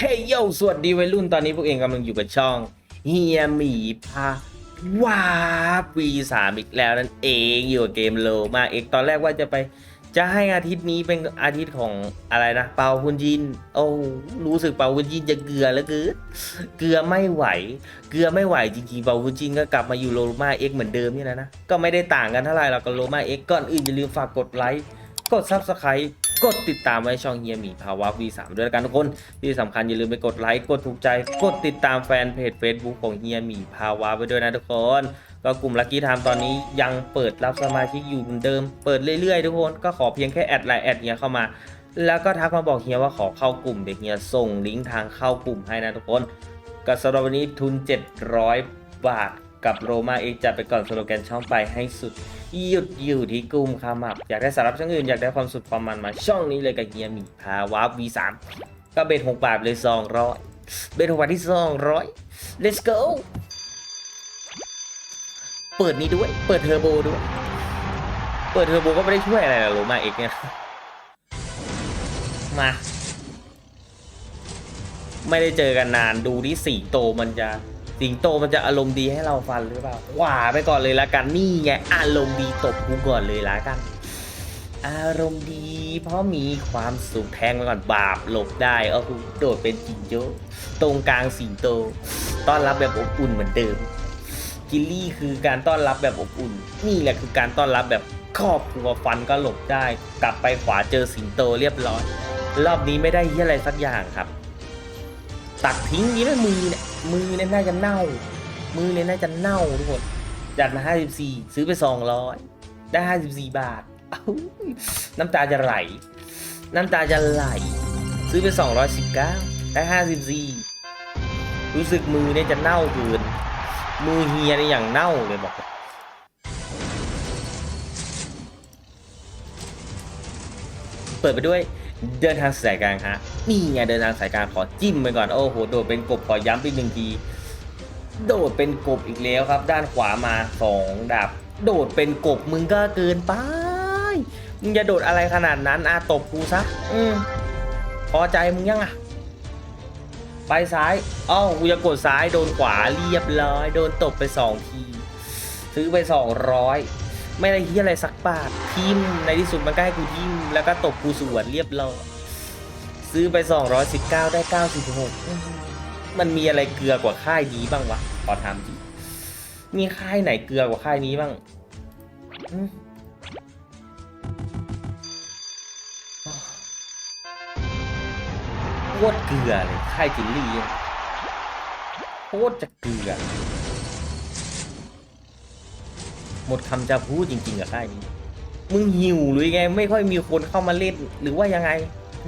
เฮ้ยโยสวัสดีวัยรุ่นตอนนี้พวกเองกำลังอยู่กับช่องเฮียหมีพาว้าปีสามอีกแล้วนั่นเองอยู่กับเกมโลมาเอกตอนแรกว่าจะไป จะให้อาทิตย์นี้เป็นอาทิตย์ของอะไรนะ เปาพุนจิน โอ้รู้สึกเปาพุนจินจะเกลือแล้วคือเกลือไม่ไหว เกลือไม่ไหวจริงๆเปาพุนจินก็กลับมาอยู่โลมาเอ็กเหมือนเดิมนี่แหละนะก็ไม่ได้ต่างกันเท่าไหร่หรอกกับโลมาเอ็กก่อนอื่นอย่าลืมฝากกดไลค์กดซับสไครต์ กดติดตามไว้ช่องเฮียหมีภาวะ V3 ด้วยละกันทุกคน ที่สำคัญอย่าลืมไปกดไลค์ กดถูกใจ กดติดตามแฟนเพจ Facebook ของเฮียหมีภาวะไว้ด้วยนะทุกคน ก็กลุ่มลั c กี้ไทม์ตอนนี้ยังเปิดรับสมาชิกอยู่เหมือนเดิม เปิดเรื่อยๆ ทุกคน ก็ขอเพียงแค่แอดไลน์แอดเฮียเข้ามา แล้วก็ทักมาบอกเฮียว่าขอเข้ากลุ่มเดี๋ยวเฮียส่งลิงก์ทางเข้ากลุ่มให้นะทุกคนก็สำหรับวันนี้ทุน 700 บาท กับโรมาเอกจัดไปก่อนสโลแกนช่องไปให้สุด หยุดอยู่ที่กลุ่มคามับ อยากได้สาระช่องอื่น อยากได้ความสุดความมันมาช่องนี้เลยกับเฮียมีพาวา V3 ก็เบ็ดหกบาทเลย200เบ็ดหกบาทที่200 let's go เปิดนี้ด้วย เปิดเทอร์โบด้วย เปิดเทอร์โบก็ไม่ได้ช่วยอะไรหรอกโรมาเอกเนี่ย มา ไม่ได้เจอกันนานดูที่สิงโตมันจะ สิงโตมันจะอารมณ์ดีให้เราฟันหรือเปล่าหว่าไปก่อนเลยละกันนี่ไงอารมณ์ดีตบกูก่อนเลยละกัน อารมณ์ดี เพราะมีความสุขแทงไปก่อนบาปหลบได้เออโดดเป็นจิงโจ้ตรงกลางสิงโต ต้อนรับแบบอบอุ่นเหมือนเดิมกิลลี่คือการต้อนรับแบบอบอุ่น นี่แหละคือการต้อนรับแบบครอบครัวฟันก็หลบได้ กลับไปขวาเจอสิงโตเรียบร้อย รอบนี้ไม่ได้เหียอะไรสักอย่างครับ ตักทิ้งนี้ด้วยมือเนี่ย มือเนี่ยน่าจะเน่า มือเนี่ยน่าจะเน่าทุกคนจัดมา54ซื้อไป200ได้54บาทอ้าวน้ำตาจะไหล น้ำตาจะไหล ซื้อไป219ได้54รู้สึกมือเนี่ยจะเน่าเกินมือเฮียเนี่ยอย่างเน่าเลยบอกเปิดไปด้วยเดินทางสายกลางฮะ นี่ไงเดินทางสายกางขอจิ้มไปก่อน โอ้โห โดดเป็นกบขอย้ำอีกหนึ่งที โดดเป็นกบอีกแล้วครับ ด้านขวามาสองดับโดดเป็นกบมึงก็เกินไป มึงจะโดดอะไรขนาดนั้นอาตบกูซะ อืมพอใจมึงยังอะไปซ้ายอ้าวกูจะกดซ้ายโดนขวาเรียบร้อย โดนตบไปสองที ซื้อไปสองร้อยไม่ได้เฮียอะไรสักบาททิมในที่สุดมันก็ให้กูทิมแล้วก็ตบกูสวนเรียบร้อย ซื้อไป 219 ได้ 96อื้อหือมันมีอะไรเกลือกว่าค่ายนี้บ้างวะขอถามจริงมีค่ายไหนเกลือกว่าค่ายนี้บ้างอืมโคตรเกลือเลยค่ายจิลลี่อะโคตรจะเกลือ หมดคำจะพูดจริง ๆ กับค่ายนี้ มึงหิวหรือยังไง ไม่ค่อยมีคนเข้ามาเล่นหรือว่ายังไง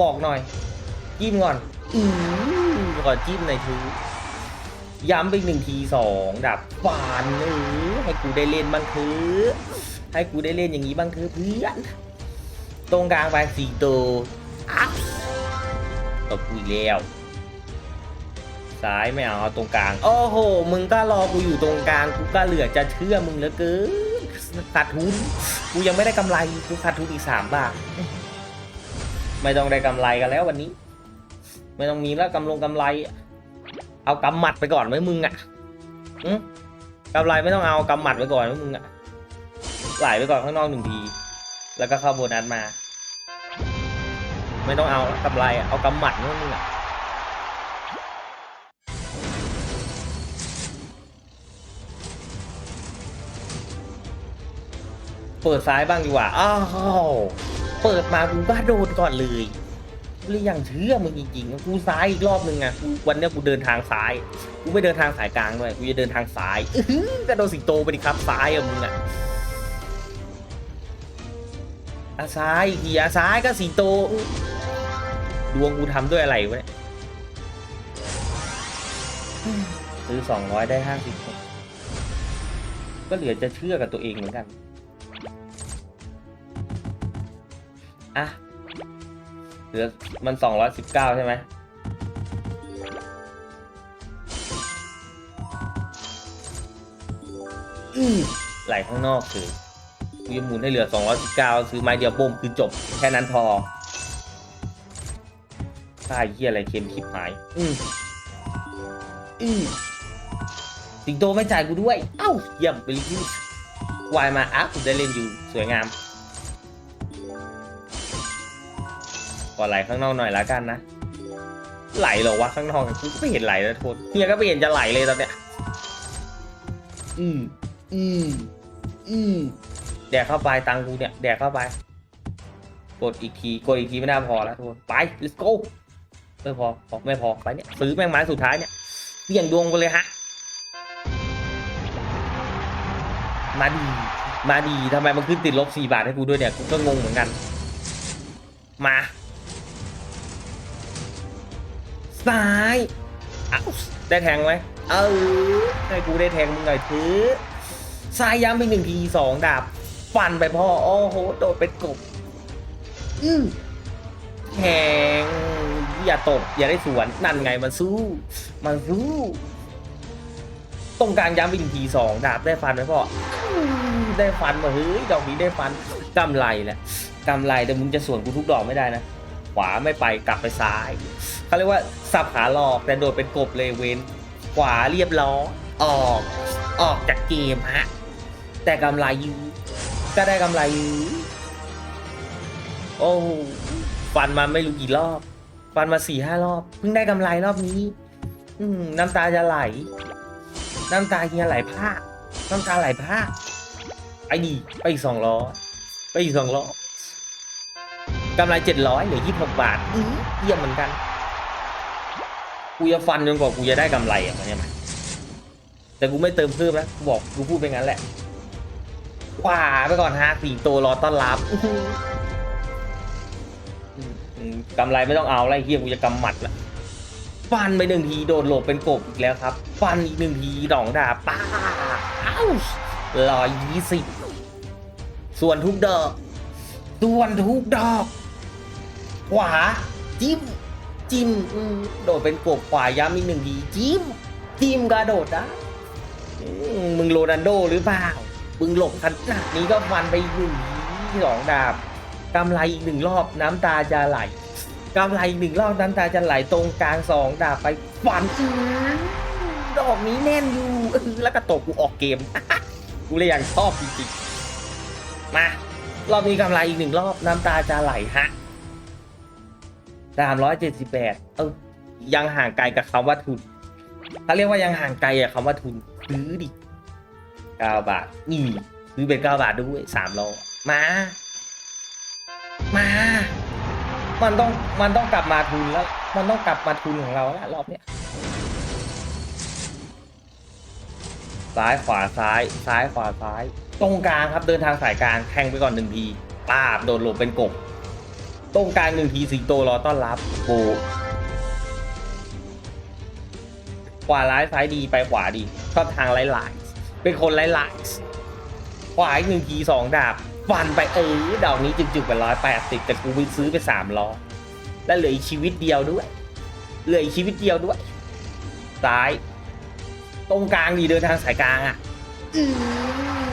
บอกหน่อย จิ้มก่อน อือก่อนจิ้มในอยทูย้ำไปอีกหนึ่งทีสองดับฟานเออให้กูได้เล่นบ้างเถอะให้กูได้เล่นอย่างนี้บ้างเถอะเพื่อน ตรงกลางไปสี่ตัวอะตบกูอีกแล้วซ้ายไม่เอาเอาตรงกลาง โอ้โห มึงก็รอกูอยู่ตรงกลาง กูก็เหลือจะเชื่อมึงเหลือเกินขาดทุน กูยังไม่ได้กำไร กูขาดทุนอีกสามบาท ไม่ต้องได้กำไรกันแล้ววันนี้ ไม่ต้องมีแล้วกำลงกำไร เอากำหมัดไปก่อนไหมมึงอะกำไรไม่ต้องเอากำหมัดไปก่อนไหมมึงอะไหลไปก่อนข้างนอกหนึ่งที แล้วก็เข้าโบนัสมา ไม่ต้องเอากำไรอะเอากำหมัดนะมึงอะเปิดซ้ายบ้างดีกว่า อ้าว เปิดมากูก็โดนก่อนเลย หรือยังเชื่อมึงจริงๆ กูซ้ายอีกรอบนึงอะกูวันเนี้ยกูเดินทางซ้าย กูไม่เดินทางสายกลางด้วยกูจะเดินทางซ้ายอื้อหือกระโดดสิงโตไปดิครับซ้ายอะมึงอะอะซ้ายอีกทีอะซ้ายก็สิงโตดวงกูทำด้วยอะไรวะเนี่ยซื้อสองร้อยได้ห้าสิบก็เหลือจะเชื่อกับตัวเองเหมือนกัน อะ เหลือมันสองร้อยสิบเก้าใช่ไหมอือไหลข้างนอกคือกูจะหมุนให้เหลือ 219 ซื้อไม้เดียวบ่มคือจบ แค่นั้นพอท่าเฮียอะไรเค็มทิพหาย อืมอืมสิงโตไม่จ่ายกูด้วย เอ้าเยี่ยมเบลิววายมาอะผมได้เล่นอยู่ สวยงาม อไหลข้างนอกหน่อยละกันนะ ไหลเหรอวะข้างนอกกูก็ไม่เห็นไหลนะโทษเฮียก็ไม่เห็นจะไหลเลยตอนเนี้ย อืม อืม อืม แดกเข้าไปตังกูเนี่ย แดกเข้าไป กดอีกที กดอีกทีไม่น่าพอแล้วทุกคน ไป let's go ไม่พอพอไม่พอ ไปเนี่ย ซื้อแม่งไม้สุดท้ายเนี่ยเสี่ยงดวงไปเลยฮะ มาดี มาดีทำไมมันขึ้นติดลบสี่บาทให้กูด้วยเนี่ย กูก็งงเหมือนกัน มา ซ้ายเอ้าได้แทงไหมเออให้กูได้แทงมึงหน่อยเถอะซ้ายย้ำไปหนึ่งทีสองดาบฟันไปพ่อโอ้โหโดดเป็นกบอือแทงอย่าตบอย่าได้สวนนั่นไงมันสู้ มันสู้ตรงกลางย้ำไปหนึ่งทีสองดาบได้ฟันไหมพ่ออื้อได้ฟันมาเฮ้ยดอกนี้ได้ฟันกำไรแหละกำไรแต่มึงจะสวนกูทุกดอกไม่ได้นะ ขวาไม่ไปกลับไปซ้ายเขาเรียกว่าสับขาหลอกแต่โดดเป็นกบเลยเว้น ขวาเรียบร้อยออกออกจากเกมฮะแต่กำไรยื้อก็ได้กำไรยื้อโอ้ฟันมาไม่รู้กี่รอบ ฟันมาสี่ห้ารอบเพิ่งได้กำไรรอบนี้ อืน้ำตาจะไหล น้ำตาเฮียไหลพราน้ำตาไหลพราไอ้ดีไปอีกสองล้อไปอีกสองล้อ กำไรเจ็ดร้อยเหลือยี่สิบหกบาทอื้อเยี่ยมเหมือนกัน กูจะฟันจนกว่ากูจะได้กำไรอะมันเนี่ยมันแต่กูไม่เติมเพิ่มนะกูบอกกูพูดไปงั้นแหละขวาไปก่อนฮะสี่ตัวรอต้อนรับอื้อหืออืมกำไรไม่ต้องเอาไรเฮียกูจะกำหมัดละฟันไปหนึ่งทีโดดหลบเป็นกบอีกแล้วครับ ฟันอีกหนึ่งทีดองดาบป้าอ้าวร้อยยี่สิบส่วนทุกดอกส่วนทุกดอก ขวาจิ้มจิ้มอืมโดดเป็นกบขวาย้ำอีกหนึ่งทีจิ้มจิ้มกระโดดนะอืมมึงโรนันโดหรือเปล่ามึงหลบขนาดนี้ก็ฟันไปหนึ่งทีสองดาบกำไรอีกหนึ่งรอบน้ำตาจะไหลกำไรอีกหนึ่งรอบน้ำตาจะไหลตรงกลางสองดาบไปฟันอื้อดอกนี้แน่นอยู่แล้วก็ตกกูออกเกมกูเลยยังชอบจริงๆมารอบนี้กำไรอีกหนึ่งรอบน้ำตาจะไหลฮะ สามร้อยเจ็ดสิบแปดเออยังห่างไกลกับคำว่าทุนเขาเรียกว่ายังห่างไกลกับคำว่าทุนซื้อดิเก้าบาทนี่ซื้อเป็นเก้าบาทด้วยสามร้อยมา มา มันต้องมันต้องกลับมาทุนแล้ว มันต้องกลับมาทุนของเราแล้วรอบเนี้ยซ้ายขวาซ้ายซ้ายขวาซ้าย ตรงกลางครับเดินทางสายกลางแทงไปก่อนหนึ่งทีปาบโดนหลบเป็นกบ ตรงกลางหนึ่งทีสิงโตรอต้อนรับโบขวาร้ายซ้ายดีไปขวาดีชอบทางไล่หลายๆเป็นคนไล่หลายๆขวาอีกหนึ่งทีสองดาบฟันไปเออดอกนี้จุกๆไปร้อยแปดสิบแต่กูไปซื้อไปสามล้อแล้วเหลืออีกชีวิตเดียวด้วย เหลืออีกชีวิตเดียวด้วยซ้าย ตรงกลางดีเดินทางสายกลางอะอื้อ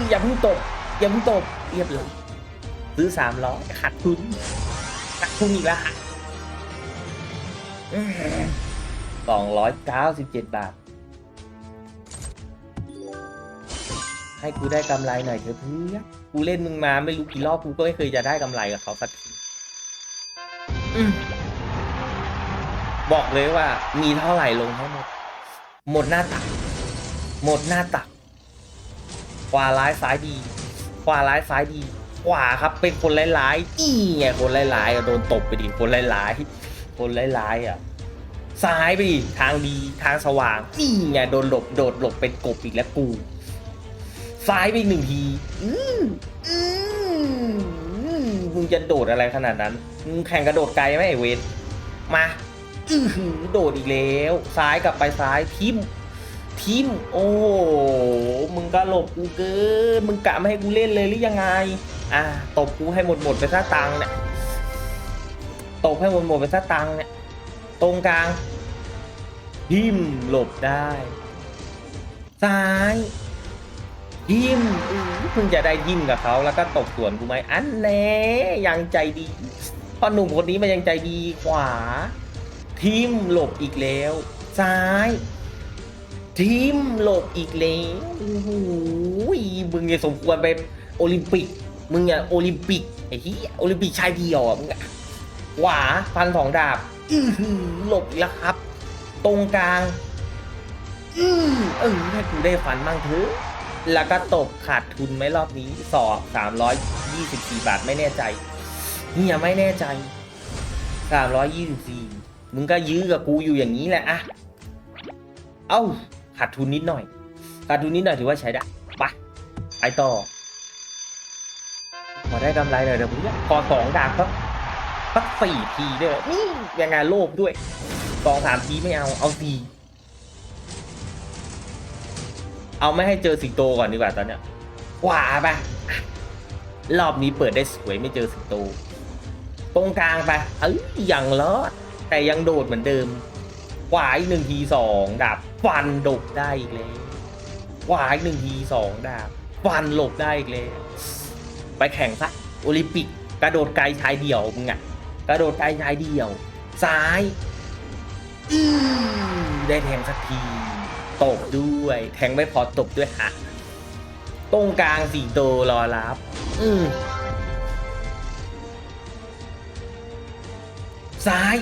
อย่าเพิ่งตกอย่าเพิ่งตกเรียบร้อยซื้อสามล้อขาดทุน ขาดทุนอีกแล้วฮะสองร้อยเก้าสิบเจ็ดบาท ให้กูได้กำไรหน่อยเถอะเพื่อนกูเล่นมึงมาไม่รู้กี่รอบกูก็ไม่เคยจะได้กำไรกับเขาสักทีอืมบอกเลยว่า มีเท่าไหร่ลงให้หมด หมดหน้าตัก หมดหน้าตัก ขวาร้ายซ้ายดี ขวาร้ายซ้ายดี ขวาครับ เป็นคนร้ายๆอีไงคนร้ายๆอะโดนตบไปดิคนร้ายๆคนร้ายๆอะซ้ายไปดิทางดีทางสว่างนี่ไงโดนหลบโดดหลบเป็นกบอีกแล้วกูซ้ายไปอีกหนึ่งทีอืออือมึงจะโดดอะไรขนาดนั้นมึงแข่งกระโดดไกลไหมไอเวนมาอือหือโดดอีกแล้ว ซ้ายกลับไปซ้ายทิมทิมโอ้มึงก็หลบกูเกินมึงกะไม่ให้กูเล่นเลยหรือยังไง อะตบกูให้หมดหมดไปซะตังเนี่ยตบให้หมดหมดไปซะตังเนี่ยตรงกลางทิมหลบได้ ซ้ายทิมอื้อมึงจะได้ยิ้มกับเขาแล้วก็ตบสวนกูไหมอันแน่ยังใจดีพ่อหนุ่มคนนี้มันยังใจดีขวาทีมหลบอีกแล้ว ซ้ายทีมหลบอีกแล้วโอ้โหมึงเนี่ยสมควรไปโอลิมปิก มึงเนี่ยโอลิมปิกไอ้ที่โอลิมปิกชายเดียวอะมึงอะขวาฟันสองดาบ อื้อหือหลบอีกแล้วครับ ตรงกลาง อือเออให้กูได้ฟันบ้างเถอะแล้วก็ตกขาดทุนไหมรอบนี้สอบสามร้อยยี่สิบสี่บาทไม่แน่ใจเฮียไม่แน่ใจสามร้อยยี่สิบสี่มึงก็ยื้อกับกูอยู่อย่างนี้แหละอะเอ้าขาดทุนนิดหน่อยขาดทุนนิดหน่อยถือว่าใช้ได้ไปไปต่อ พอได้กำไรหน่อยเดี๋ยวผมจะขอสองดาบสักสักสี่ทีด้วยนี่ยังไงโลภด้วยสองสามทีไม่เอาเอาสี่เอาไม่ให้เจอสิงโตก่อนดีกว่าตอนเนี้ยขวาไปรอบนี้เปิดได้สวยไม่เจอสิงโต ตรงกลางไปเอ้ยยังรอดแต่ยังโดดเหมือนเดิมขวาอีกหนึ่งทีสองดาบฟันดกได้อีกแล้วขวาอีกหนึ่งทีสองดาบฟันหลบได้อีกแล้ว ไปแข่งซะโอลิมปิก กระโดดไกลชายเดี่ยวมึงอะกระโดดไกลชายเดี่ยว ซ้ายอือได้แทงสักที ตบด้วย แทงไม่พอตบด้วยฮะตรงกลางสี่โตรอรับ อืมซ้าย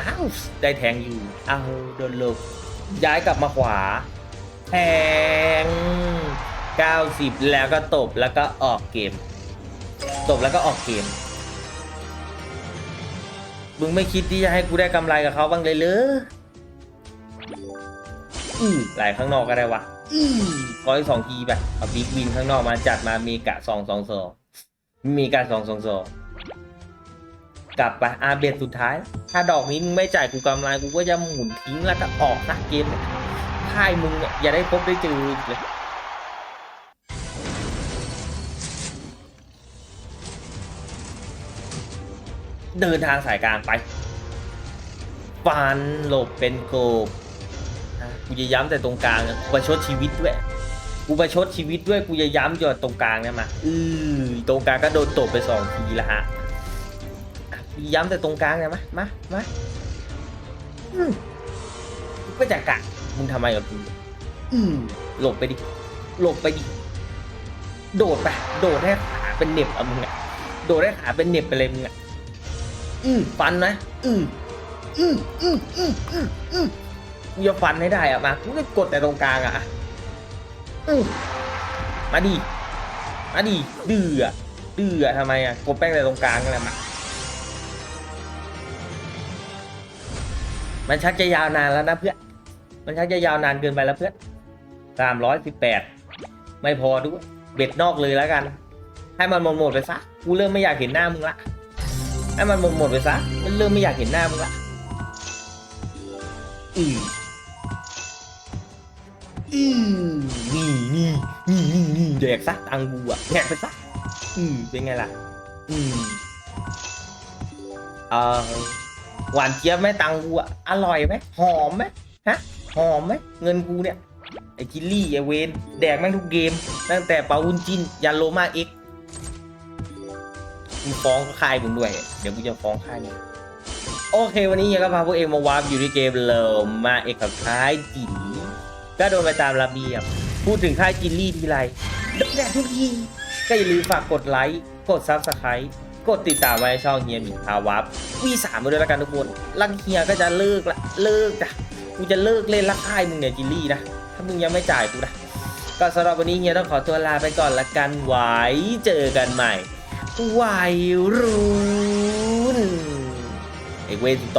อ้าว ได้แทงอยู่ เอาโดนลบย้ายกลับมาขวา แทง 90 แล้วก็ตบแล้วก็ออกเกม ตบแล้วก็ออกเกม มึงไม่คิดที่จะให้กูได้กำไรกับเขาบ้างเลยเหรออือไหลข้างนอกก็ได้วะอือขออีกสองทีไปเอาบิ๊กวินข้างนอกมาจัดมาเมกะสองสองสองเมกะสองสองสองกลับไปอาเบดสุดท้าย ถ้าดอกนี้มึงไม่จ่ายกูกำไรกูก็จะหมุนทิ้งแล้วก็ออกสักเกมเนี่ยค่ายมึงเนี่ยอย่าได้พบได้เจอเลย เดินทางสายกลางไปฟันหลบเป็นโกบกูจะย้ำแต่ตรงกลางนะกูประชดชีวิตด้วย กูประชดชีวิตด้วยกูจะย้ำอยู่ตรงกลางเนี่ยมาอือตรงกลางก็โดนตบไปสองทีละฮะย้ำแต่ตรงกลางเนี่ยมามามาอืมกูก็จะกะมึงทำไมกับกูอืมหลบไปดิหลบไปดิโดดไปโดดให้ขาเป็นเน็บอะมึงอะโดดให้ขาเป็นเน็บไปเลยมึงอะ อืมฟันนะอืมอืมอืมอืมอืมอืมกูจะฟันให้ได้อะมากูจะกดแต่ตรงกลางอะอืมมาดิมาดิเดืออะดื้ออทำไมอะกดแป้งแต่ตรงกลางกันแหละมามันชักจะยาวนานแล้วนะเพื่อน มันชักจะยาวนานเกินไปแล้วเพื่อนสามร้อยสิบแปดไม่พอด้วย เบ็ดนอกเลยแล้วกัน ให้มันหมดหมดไปซะ กูเริ่มไม่อยากเห็นหน้ามึงละ ให้มันหมดหมดไปซะ มันเริ่มไม่อยากเห็นหน้ามึงละ อืมอืมนี่นี่นี่นี่นี่แดกซะตังกูอะแดกไปซะ อืมเป็นไงล่ะ อืมเออหวานเจี๊ยบไหมตังกูอะอร่อยไหมหอมไหมฮะ หอมไหมเงินกูเนี่ย ไอ้จิลลี่ไอ้เวนแดกแม่งทุกเกม ตั้งแต่ปาวุนจินยันโลมาเอ็ก กูฟ้องค่ายมึงด้วย เดี๋ยวกูจะฟ้องค่ายมึงโอเค วันนี้เฮียก็พาพวกเองมาวาร์ปอยู่ที่เกมเลิมมาเอกกับค่ายจินก็โดนไปตามระเบียบ พูดถึงค่ายจินลี่ทีไรโดนแดกทุกที ก็อย่าลืมฝากกดไลค์ กดซับสไครต์กดติดตามไว้ช่องเฮียมิงพาวับวีสามมาด้วยแล้วกันทุกคนลังเฮียก็จะเลิกละเลิกจ้ะกูจะเลิกเล่นละค่ายมึงเนี่ยจินลี่นะ ถ้ามึงยังไม่จ่ายกูนะก็สำหรับวันนี้เฮียต้องขอตัวลาไปก่อนละกันไว้เจอกันใหม่ วัยรุ่นไอเวนโต